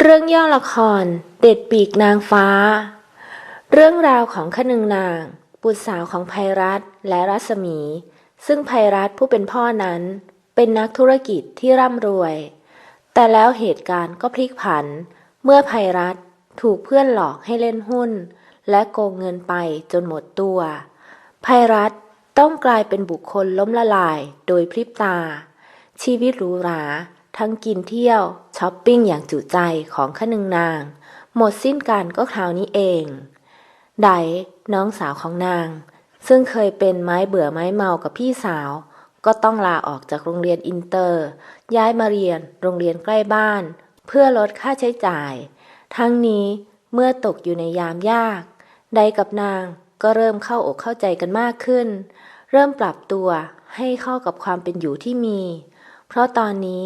เรื่องย่อละคร เด็ดปีกนางฟ้า เรื่องราวของขนึงนาง บุตรสาวของภัยรัตน์และรัศมี ซึ่งภัยรัตน์ผู้เป็นพ่อนั้น เป็นนักธุรกิจที่ร่ำรวย แต่แล้วเหตุการณ์ก็พลิกผัน เมื่อภัยรัตน์ถูกเพื่อนหลอกให้เล่นหุ้น และโกงเงินไปจนหมดตัวภัยรัตน์ต้องกลายเป็นบุคคลล้มละลายโดยพริบตา ชีวิตหรูหรา ทั้งกินเที่ยว ช้อปปิ้งอย่างจุใจของขนึงนาง หมดสิ้นกันก็คราวนี้เอง ไดน้องสาวของนาง ซึ่งเคยเป็นไม้เบื่อไม้เมากับพี่สาว ก็ต้องลาออกจากโรงเรียนอินเตอร์ ย้ายมาเรียนโรงเรียนใกล้บ้าน เพื่อลดค่าใช้จ่าย ทั้งนี้เมื่อตกอยู่ในยามยาก ไดกับนางก็เริ่มเข้าอกเข้าใจกันมากขึ้น เริ่มปรับตัวให้เข้ากับความเป็นอยู่ที่มี เพราะตอนนี้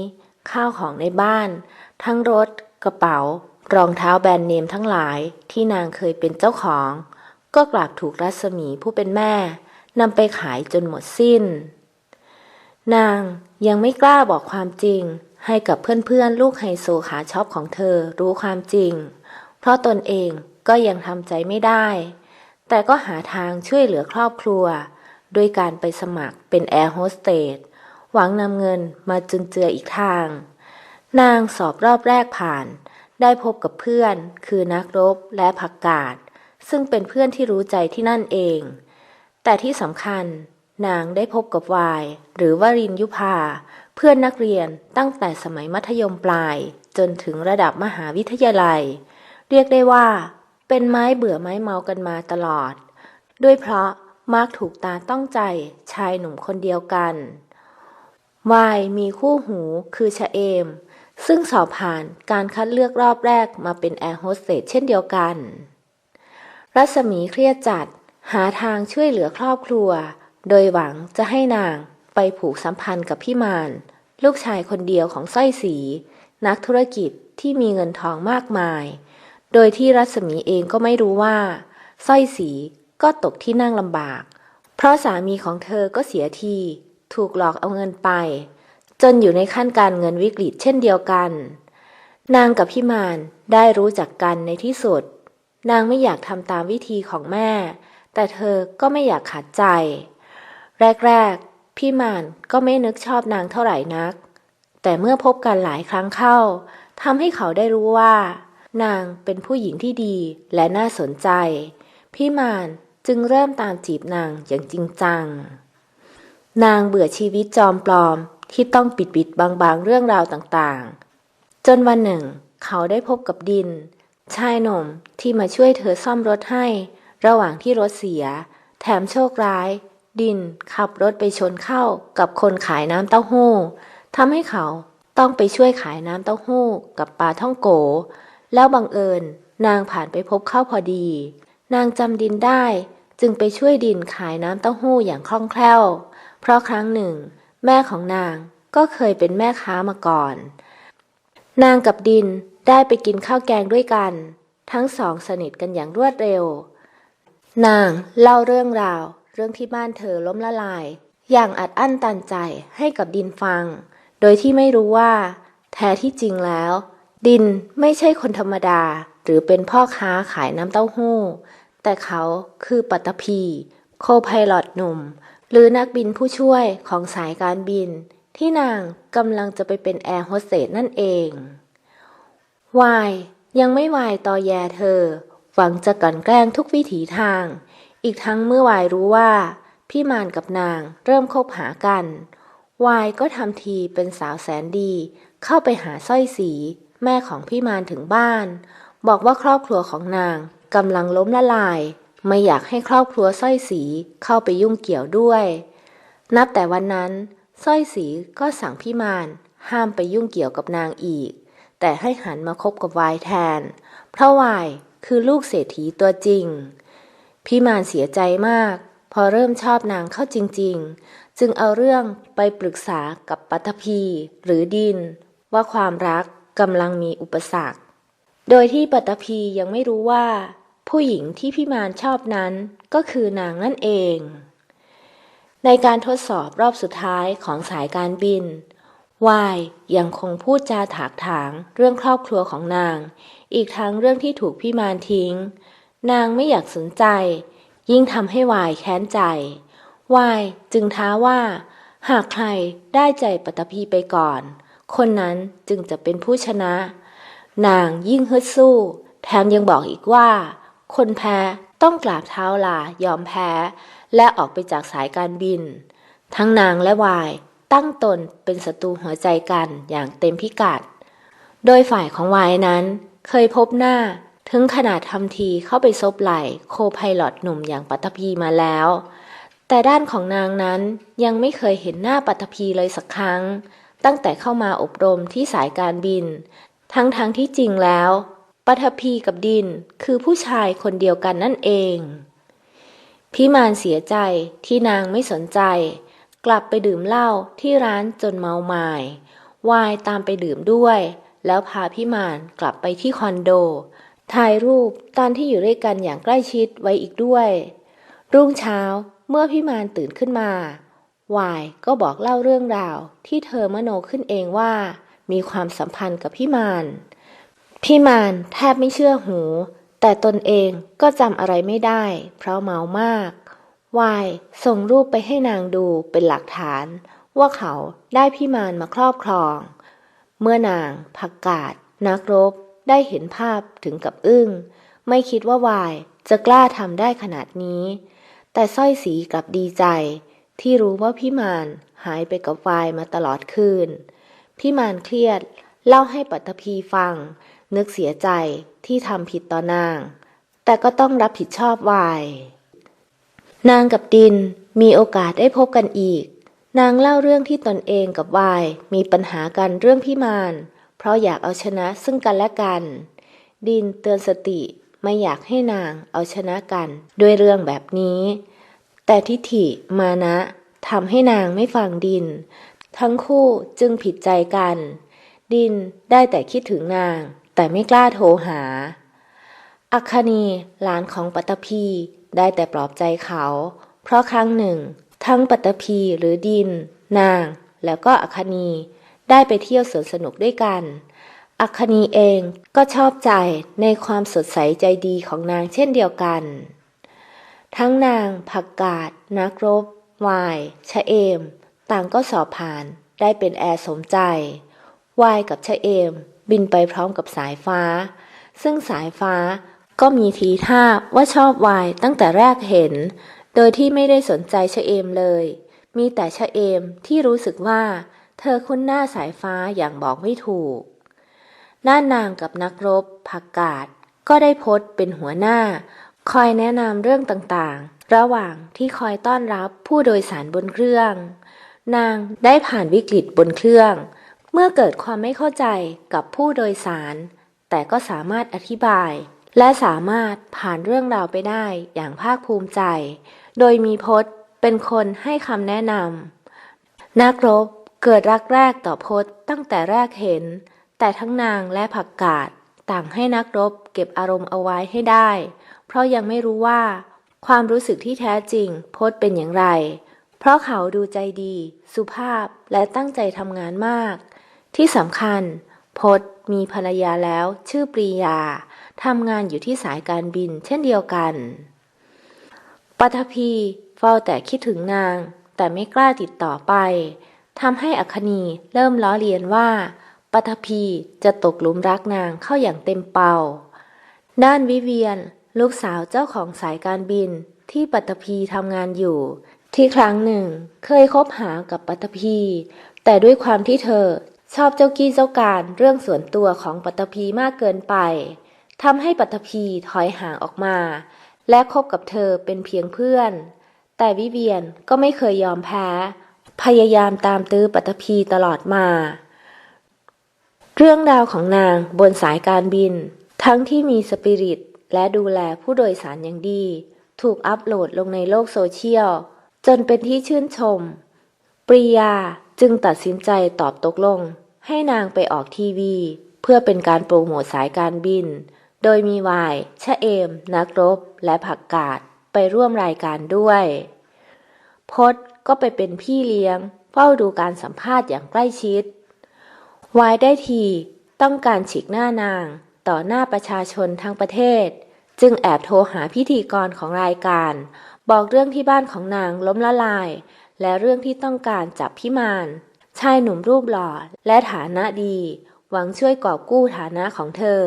ข้าวของในบ้าน ทั้งรถ กระเป๋า รองเท้าแบรนด์เนมทั้งหลายที่นางเคยเป็นเจ้าของ ก็กลับถูกรัศมีผู้เป็นแม่นำไปขายจนหมดสิ้น นางยังไม่กล้าบอกความจริง ให้กับเพื่อนๆ ลูกไฮโซขาช็อปของเธอรู้ความจริง เพราะตนเองก็ยังทำใจไม่ได้ แต่ก็หาทางช่วยเหลือครอบครัว ด้วยการไปสมัครเป็นแอร์โฮสเตส หวังนำเงินมาจุนเจืออีกทาง นางสอบรอบแรกผ่าน ได้พบกับเพื่อน คือนักรบและผักกาดซึ่งเป็นเพื่อนที่รู้ใจที่นั่นเอง แต่ที่สำคัญ นางได้พบกับวาย หรือวรินยุพา เพื่อนนักเรียนตั้งแต่สมัยมัธยมปลาย จนถึงระดับมหาวิทยาลัย เรียกได้ว่า เป็นไม้เบื่อไม้เมากันมาตลอด ด้วยเพราะมักถูกตาต้องใจชายหนุ่มคนเดียวกัน วายมีคู่หูคือชะเอม ซึ่งสอบผ่านการคัดเลือกรอบแรกมาเป็นแอร์โฮสเตสเช่นเดียวกัน รัศมีเครียดจัดหาทางช่วยเหลือครอบครัว โดยหวังจะให้นางไปผูกสัมพันธ์กับพี่มาน ลูกชายคนเดียวของสร้อยสี นักธุรกิจที่มีเงินทองมากมาย โดยที่รัศมีเองก็ไม่รู้ว่าสร้อยสีก็ตกที่นั่งลำบาก เพราะสามีของเธอก็เสียที ถูกหลอกเอาเงินไป จนอยู่ในขั้นการเงินวิกฤตเช่นเดียวกัน นางกับพี่มานได้รู้จักกันในที่สุด นางไม่อยากทำตามวิธีของแม่ แต่เธอก็ไม่อยากขัดใจ แรกๆ พี่มานก็ไม่นึกชอบนางเท่าไหร่นัก แต่เมื่อพบกันหลายครั้งเข้าทำให้เขาได้รู้ว่า นางเป็นผู้หญิงที่ดีและน่าสนใจ พี่มานจึงเริ่มตามจีบนางอย่างจริงจัง นางเบื่อชีวิตจอมปลอมที่ต้องปิดปิดบางบางๆเรื่องราวต่างๆ จนวันหนึ่ง เขาได้พบกับดิน ชายหนุ่มที่มาช่วยเธอซ่อมรถให้ ระหว่างที่รถเสีย แถมโชคร้าย ดินขับรถไปชนเข้ากับคนขายน้ำเต้าหู้ทำให้เขาต้องไปช่วยขายน้ำเต้าหู้กับปลาท่องโก แล้วบังเอิญ นางผ่านไปพบเข้าพอดี นางจำดินได้ จึงไปช่วยดินขายน้ำเต้าหู้อย่างคล่องแคล่ว เพราะครั้งหนึ่ง แม่ของนางก็เคยเป็นแม่ค้ามาก่อน นางกับดินได้ไปกินข้าวแกงด้วยกัน ทั้งสองสนิทกันอย่างรวดเร็ว นางเล่าเรื่องราว เรื่องที่บ้านเธอล้มละลาย อย่างอัดอั้นตันใจให้กับดินฟัง โดยที่ไม่รู้ว่า แท้ที่จริงแล้ว ดินไม่ใช่คนธรรมดาหรือเป็นพ่อค้าขายน้ำเต้าหู้ แต่เขาคือปัตตภีโคไพลอตหนุ่ม หรือนักบินผู้ช่วยของสายการบิน ที่นางกำลังจะไปเป็นแอร์โฮสเตสนั่นเองวายยังไม่วายต่อแยเธอ หวังจะกันแกล้งทุกวิถีทาง อีกทั้งเมื่อวายรู้ว่า พี่มานกับนางเริ่มคบหากัน วายก็ทำทีเป็นสาวแสนดี เข้าไปหาสร้อยสี แม่ของพี่มานถึงบ้าน บอกว่าครอบครัวของนางกำลังล้มละลาย ไม่อยากให้ครอบครัวสร้อยสีเข้าไปยุ่งเกี่ยวด้วย นับแต่วันนั้นสร้อยสีก็สั่งพี่มาน ห้ามไปยุ่งเกี่ยวกับนางอีก แต่ให้หันมาคบกับวายแทน เพราะวายคือลูกเศรษฐีตัวจริง พี่มานเสียใจมาก พอเริ่มชอบนางเข้าจริง ๆ จึงเอาเรื่องไปปรึกษากับปัทภีหรือดิน ว่าความรักกำลังมีอุปสรรค โดยที่ปัตภียังไม่รู้ว่า ผู้หญิงที่พี่มานชอบนั้นก็คือนางนั่นเอง ในการทดสอบรอบสุดท้ายของสายการบินวายยังคงพูดจาถากถางเรื่องครอบครัวของนาง อีกทั้งเรื่องที่ถูกพี่มารทิ้ง นางไม่อยากสนใจ ยิ่งทำให้วายแค้นใจวายจึงท้าว่า หากใครได้ใจปัตตภีไปก่อน คนนั้นจึงจะเป็นผู้ชนะ นางยิ่งฮึดสู้ แถมยังบอกอีกว่า คนแพ้ต้องกราบเท้าลายอมแพ้ และออกไปจากสายการบิน ทั้งนางและวายตั้งตนเป็นศัตรูหัวใจกันอย่างเต็มพิกัด โดยฝ่ายของวายนั้นเคยพบหน้าถึงขนาดทำทีเข้าไปซบไหล่โคไพลอตหนุ่มอย่างปัตภีมาแล้ว แต่ด้านของนางนั้นยังไม่เคยเห็นหน้าปัตภีเลยสักครั้ง ตั้งแต่เข้ามาอบรมที่สายการบิน ทั้งๆทที่จริงแล้ว ปัทภีกับดินคือผู้ชายคนเดียวกันนั่นเองพี่มานเสียใจที่นางไม่สนใจ กลับไปดื่มเหล้าที่ร้านจนเมาไมายวายตามไปดื่มด้วย แล้วพาพี่มานกลับไปที่คอนโด ถ่ายรูปตอนที่อยู่ด้วยกันอย่างใกล้ชิดไว้อีกด้วย รุ่งเช้าเมื่อพี่มานตื่นขึ้นมาวายก็บอกเล่าเรื่องราวที่เธอมโนขึ้นเองว่า มีความสัมพันธ์กับพี่มาน พี่มานแทบไม่เชื่อหู แต่ตนเองก็จำอะไรไม่ได้ เพราะเมามากวายส่งรูปไปให้นางดูเป็นหลักฐาน ว่าเขาได้พี่มานมาครอบครอง เมื่อนางผักกาดนักรบได้เห็นภาพถึงกับอึ้ง ไม่คิดว่าวายจะกล้าทำได้ขนาดนี้ แต่สร้อยสีกลับดีใจ ที่รู้ว่าพี่มานหายไปกับวายมาตลอดคืน พี่มานเครียด เล่าให้ปัตภีฟัง นึกเสียใจที่ทำผิดต่อนาง แต่ก็ต้องรับผิดชอบวาย นางกับดินมีโอกาสได้พบกันอีก นางเล่าเรื่องที่ตนเองกับวายมีปัญหากันเรื่องพี่มาน เพราะอยากเอาชนะซึ่งกันและกัน ดินเตือนสติไม่อยากให้นางเอาชนะกันด้วยเรื่องแบบนี้ แต่ทิฐิมานะทำให้นางไม่ฟังดิน ทั้งคู่จึงผิดใจกัน ดินได้แต่คิดถึงนาง แต่ไม่กล้าโทรหา อัคคณีหลานของปัตตภีได้แต่ปลอบใจเขา เพราะครั้งหนึ่ง ทั้งปัตตภีหรือดิน นาง แล้วก็อัคคณีได้ไปเที่ยวสวนสนุกด้วยกัน อัคคณีเองก็ชอบใจในความสดใสใจดีของนางเช่นเดียวกัน ทั้งนาง ผักกาด นักรบ วาย ชะเอม ต่างก็สอบผ่าน ได้เป็นแอร์สมใจ วายกับชะเอม บินไปพร้อมกับสายฟ้า ซึ่งสายฟ้าก็มีทีท่าว่าชอบวายตั้งแต่แรกเห็น โดยที่ไม่ได้สนใจชะเอมเลย มีแต่ชะเอมที่รู้สึกว่า เธอคุ้นหน้าสายฟ้าอย่างบอกไม่ถูกน้านางกับนักรบผักกาดก็ได้พดเป็นหัวหน้า คอยแนะนำเรื่องต่างๆ ระหว่างที่คอยต้อนรับผู้โดยสารบนเครื่อง นางได้ผ่านวิกฤตบนเครื่อง เมื่อเกิดความไม่เข้าใจกับผู้โดยสาร แต่ก็สามารถอธิบาย และสามารถผ่านเรื่องราวไปได้อย่างภาคภูมิใจ โดยมีพจน์เป็นคนให้คำแนะนำนักรบเกิดรักแรกต่อพจน์ตั้งแต่แรกเห็น แต่ทั้งนางและผักกาดต่างให้นักรบเก็บอารมณ์เอาไว้ให้ได้ เพราะยังไม่รู้ว่า ความรู้สึกที่แท้จริงพจน์เป็นอย่างไร เพราะเขาดูใจดี สุภาพและตั้งใจทำงานมาก ที่สำคัญ พจน์มีภรรยาแล้วชื่อปรียาทำงานอยู่ที่สายการบินเช่นเดียวกัน ปัทภีเฝ้าแต่คิดถึงนาง แต่ไม่กล้าติดต่อไปทำให้อัคคณีเริ่มล้อเลียนว่าปัทภีจะตกหลุมรักนางเข้าอย่างเต็มเป่า ด้านวิเวียน ลูกสาวเจ้าของสายการบินที่ปัตภีทำงานอยู่ ที่ครั้งหนึ่ง เคยคบหากับปัตภีแต่ด้วยความที่เธอ ชอบเจ้ากี้เจ้าการเรื่องส่วนตัวของปัตภีมากเกินไปทำให้ปัตภีถอยห่างออกมา และคบกับเธอเป็นเพียงเพื่อน แต่วิเวียนก็ไม่เคยยอมแพ้ พยายามตามตื้อปัตภีตลอดมา เรื่องราวของนางบนสายการบิน ทั้งที่มีสปิริตและดูแลผู้โดยสารอย่างดี ถูกอัปโหลดลงในโลกโซเชียล จนเป็นที่ชื่นชม ปริยา จึงตัดสินใจตอบตกลง ให้นางไปออกทีวี เพื่อเป็นการโปรโมทสายการบิน โดยมีวาย ชะเอม นักรบ และผักกาดไปร่วมรายการด้วย พศก็ไปเป็นพี่เลี้ยง เฝ้าดูการสัมภาษณ์อย่างใกล้ชิด วายได้ทีต้องการฉีกหน้านาง ต่อหน้าประชาชนทั้งประเทศ จึงแอบโทรหาพิธีกรของรายการ บอกเรื่องที่บ้านของนางล้มละลาย และเรื่องที่ต้องการจับพิมาน ชายหนุ่มรูปหล่อและฐานะดี หวังช่วยกอบกู้ฐานะของเธอ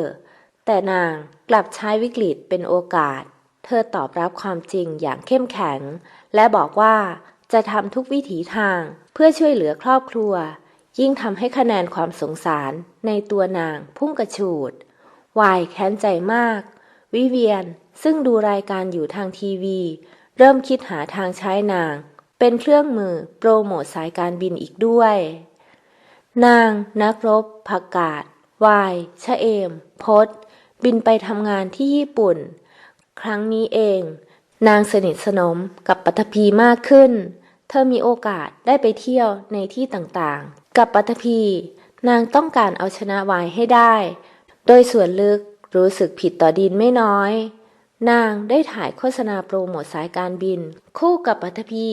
แต่นางกลับใช้วิกฤตเป็นโอกาส เธอตอบรับความจริงอย่างเข้มแข็ง และบอกว่าจะทำทุกวิถีทางเพื่อช่วยเหลือครอบครัว ยิ่งทำให้คะแนนความสงสารในตัวนางพุ่งกระฉูดวายแค้นใจมาก วิเวียนซึ่งดูรายการอยู่ทางทีวี เริ่มคิดหาทางใช้นาง เป็นเครื่องมือโปรโมทสายการบินอีกด้วย นางนักรบผักกาดวายชะเอม พศบินไปทำงานที่ญี่ปุ่น ครั้งนี้เอง นางสนิทสนมกับปัทภีมากขึ้น เธอมีโอกาสได้ไปเที่ยวในที่ต่างๆ กับปัทภีนางต้องการเอาชนะวายให้ได้ โดยส่วนลึกรู้สึกผิดต่อดินไม่น้อย นางได้ถ่ายโฆษณาโปรโมทสายการบิน คู่กับปัทภี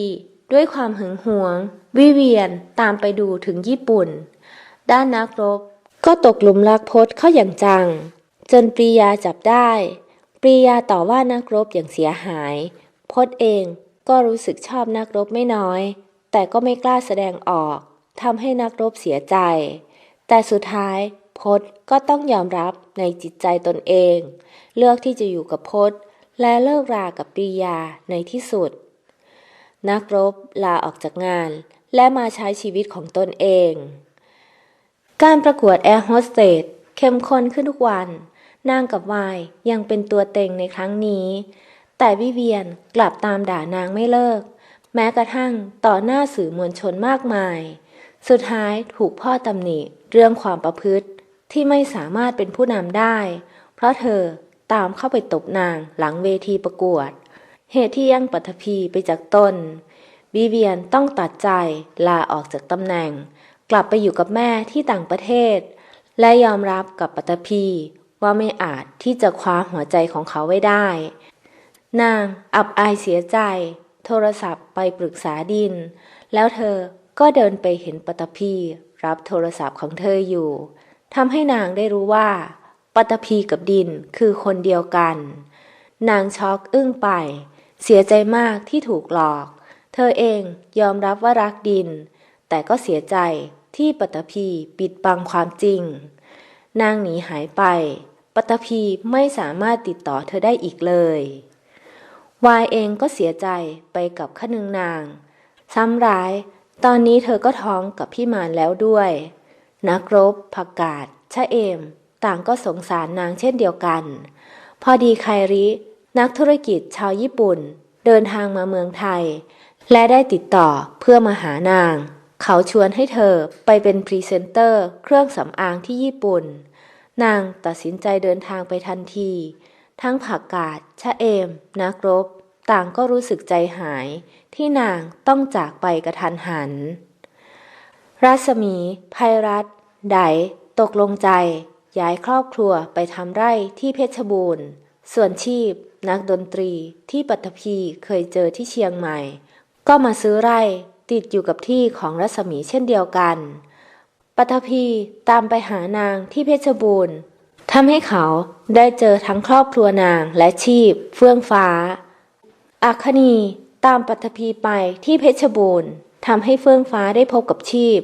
ด้วยความหึงหวง วิเวียนตามไปดูถึงญี่ปุ่น ด้านนักรบ ก็ตกหลุมรักพศเข้าอย่างจัง จนปรียาจับได้ ปรียาต่อว่านักรบอย่างเสียหาย พศเองก็รู้สึกชอบนักรบไม่น้อย แต่ก็ไม่กล้าแสดงออกทำให้นักรบเสียใจ แต่สุดท้ายพศก็ต้องยอมรับในจิตใจตนเอง เลือกที่จะอยู่กับพศและเลิกรากับปรียาในที่สุด นักรบลาออกจากงาน และมาใช้ชีวิตของตนเอง การประกวดแอร์โฮสเตสเข้มข้นขึ้นทุกวัน นางกับวายยังเป็นตัวเต็งในครั้งนี้ แต่วิเวียนกลับตามด่านางไม่เลิก แม้กระทั่งต่อหน้าสื่อมวลชนมากมาย สุดท้ายถูกพ่อตำหนิเรื่องความประพฤติที่ไม่สามารถเป็นผู้นำได้ เพราะเธอตามเข้าไปตบนางหลังเวทีประกวด เหตุที่ยังปัทภีไปจากตนวิเวียนต้องตัดใจลาออกจากตำแหน่ง กลับไปอยู่กับแม่ที่ต่างประเทศ และยอมรับกับปัตภีว่าไม่อาจที่จะคว้าหัวใจของเขาไว้ได้ นางอับอายเสียใจ โทรศัพท์ไปปรึกษาดิน แล้วเธอก็เดินไปเห็นปัตภีรับโทรศัพท์ของเธออยู่ทำให้นางได้รู้ว่าปัตภีกับดินคือคนเดียวกัน นางช็อกอึ้งไป เสียใจมากที่ถูกหลอก เธอเองยอมรับว่ารักดิน แต่ก็เสียใจที่ปัตตภีปิดบังความจริง นางหนีหายไป ปัตตภีไม่สามารถติดต่อเธอได้อีกเลย วายเองก็เสียใจไปกับขนึงนาง ซ้ำร้าย ตอนนี้เธอก็ท้องกับพี่มานแล้วด้วย นักรบผักกาดชะเอม ต่างก็สงสารนางเช่นเดียวกัน พอดีไคริ นักธุรกิจชาวญี่ปุ่น เดินทางมาเมืองไทย และได้ติดต่อเพื่อมาหานาง เขาชวนให้เธอไปเป็นพรีเซนเตอร์เครื่องสำอางที่ญี่ปุ่น นางตัดสินใจเดินทางไปทันที ทั้งผักกาดชะเอม นักรบ ต่างก็รู้สึกใจหาย ที่นางต้องจากไปกระทันหัน รัศมีภัยรัตไดตกลงใจย้ายครอบครัวไปทำไร่ที่เพชรบูรณ์ ส่วนชีพ นักดนตรีที่ปัตภีเคยเจอที่เชียงใหม่ ก็มาซื้อไร่ติดอยู่กับที่ของรัศมีเช่นเดียวกัน ปัตภีตามไปหานางที่เพชรบูรณ์ทำให้เขาได้เจอทั้งครอบครัวนางและชีพเฟื่องฟ้า อัคคณีตามปัตภีไปที่เพชรบูรณ์ทำให้เฟื่องฟ้าได้พบกับชีพ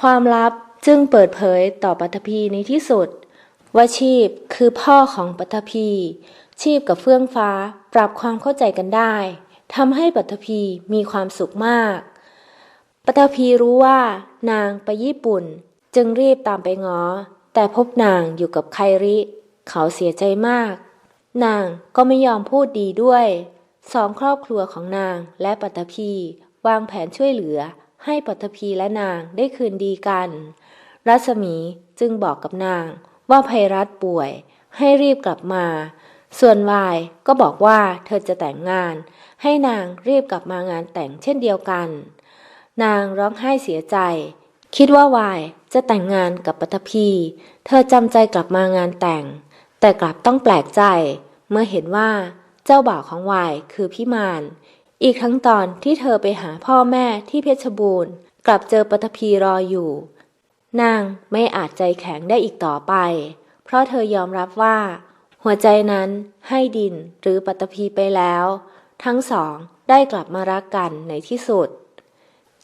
ความลับจึงเปิดเผยต่อปัตภีในที่สุด ว่าชีพคือพ่อของปัตภี ชีพกับเฟื่องฟ้าปรับความเข้าใจกันได้ทำให้ปัตภีมีความสุขมาก ปัตภีรู้ว่านางไปญี่ปุ่น จึงรีบตามไปงอ แต่พบนางอยู่กับไคริ เขาเสียใจมาก นางก็ไม่ยอมพูดดีด้วย สองครอบครัวของนางและปัตภีวางแผนช่วยเหลือ ให้ปัตภีและนางได้คืนดีกัน รัศมีจึงบอกกับนางว่าภัยรัตป่วย ให้รีบกลับมา ส่วนวายก็บอกว่าเธอจะแต่งงาน ให้นางรีบกลับมางานแต่งเช่นเดียวกัน นางร้องไห้เสียใจ คิดว่าวายจะแต่งงานกับปัทภีเธอจำใจกลับมางานแต่ง แต่กลับต้องแปลกใจ เมื่อเห็นว่าเจ้าบ่าวของวายคือพี่มานอีกทั้งตอนที่เธอไปหาพ่อแม่ที่เพชรบูรณ์ กลับเจอปัทภีรออยู่ นางไม่อาจใจแข็งได้อีกต่อไป เพราะเธอยอมรับว่า หัวใจนั้นให้ดินหรือปัตตภีไปแล้ว ทั้งสองได้กลับมารักกันในที่สุด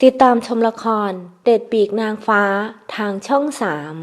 ติดตามชมละครเด็ดปีกนางฟ้าทางช่องสาม